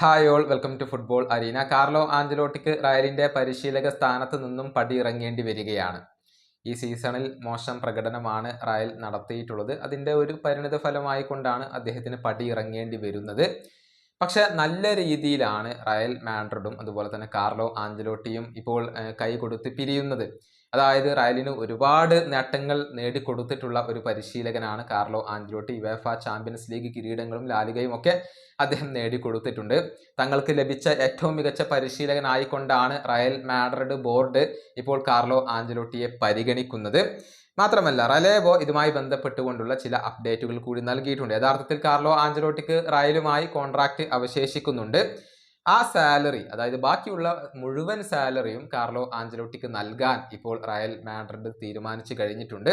Hi all welcome to football arena Carlo ആഞ്ചലോട്ടിക്ക് റയലിന്റെ പരിശീലക സ്ഥാനത്ത് നിന്നും പടിയിറങ്ങേണ്ടി വരികയാണ്. ഈ സീസണിൽ മോശം പ്രകടനമാണ് റയൽ നടത്തിയിട്ടുള്ളത്. അതിന്റെ ഒരു പരിണിത ഫലമായി കൊണ്ടാണ് അദ്ദേഹത്തിന് പടിയിറങ്ങേണ്ടി വരുന്നത്. പക്ഷെ നല്ല രീതിയിലാണ് റയൽ മാഡ്രിഡും അതുപോലെ തന്നെ കാർലോ ആഞ്ചലോട്ടിയും ഇപ്പോൾ കൈ കൊടുത്ത് പിരിയുന്നത്. അതായത് റയലിന് ഒരുപാട് നേട്ടങ്ങൾ നേടിക്കൊടുത്തിട്ടുള്ള ഒരു പരിശീലകനാണ് Carlo Ancelotti UEFA champions league കിരീടങ്ങളും ലാലികയും ഒക്കെ അദ്ദേഹം നേടിക്കൊടുത്തിട്ടുണ്ട് തങ്ങൾക്ക് ലഭിച്ച ഏറ്റവും മികച്ച പരിശീലകനായിക്കൊണ്ടാണ് റയൽ മാഡ്രിഡ് ബോർഡ് ഇപ്പോൾ കാർലോ ആഞ്ചലോട്ടിയെ പരിഗണിക്കുന്നത്. മാത്രമല്ല റലേവോ ഇതുമായി ബന്ധപ്പെട്ടുകൊണ്ടുള്ള ചില അപ്ഡേറ്റുകൾ കൂടി നൽകിയിട്ടുണ്ട്. യഥാർത്ഥത്തിൽ കാർലോ ആഞ്ചലോട്ടിക്ക് റയലുമായി കോൺട്രാക്ട് അവശേഷിക്കുന്നുണ്ട്. ആ സാലറി അതായത് ബാക്കിയുള്ള മുഴുവൻ സാലറിയും കാർലോ ആഞ്ചലോട്ടിക്ക് നൽകാൻ ഇപ്പോൾ റയൽ മാഡ്രിഡ് തീരുമാനിച്ചു കഴിഞ്ഞിട്ടുണ്ട്.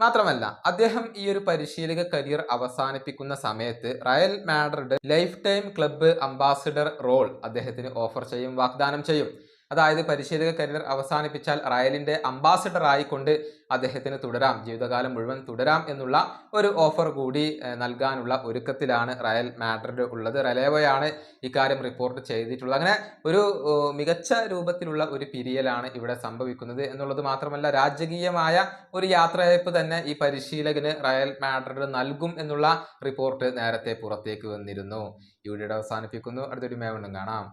മാത്രമല്ല അദ്ദേഹം ഈ ഒരു പരിശീലക കരിയർ അവസാനിപ്പിക്കുന്ന സമയത്ത് Real Madrid lifetime club ambassador role അദ്ദേഹത്തിന് ഓഫർ ചെയ്യും വാഗ്ദാനം ചെയ്യും. അതായത് പരിശീലക കരിയർ അവസാനിപ്പിച്ചാൽ റയലിന്റെ അംബാസഡർ ആയിക്കൊണ്ട് അദ്ദേഹത്തിന് തുടരാം. ജീവിതകാലം മുഴുവൻ തുടരാം എന്നുള്ള ഒരു ഓഫർ കൂടി നൽകാനുള്ള ഒരുക്കത്തിലാണ് റയൽ മാഡ്രിഡ് ഉള്ളത്. റലേവയാണ് ഇക്കാര്യം റിപ്പോർട്ട് ചെയ്തിട്ടുള്ളത്. അങ്ങനെ ഒരു മികച്ച രൂപത്തിലുള്ള ഒരു പിരിയലാണ് ഇവിടെ സംഭവിക്കുന്നത് എന്നുള്ളത് മാത്രമല്ല രാജകീയമായ ഒരു യാത്രയയപ്പ് തന്നെ ഈ പരിശീലകന് റയൽ മാഡ്രിഡ് നൽകും എന്നുള്ള റിപ്പോർട്ട് നേരത്തെ പുറത്തേക്ക് വന്നിരുന്നു. ഈ വീഡിയോ അവസാനിപ്പിക്കുന്നു. അടുത്തൊരു മേവണ്ണം കാണാം.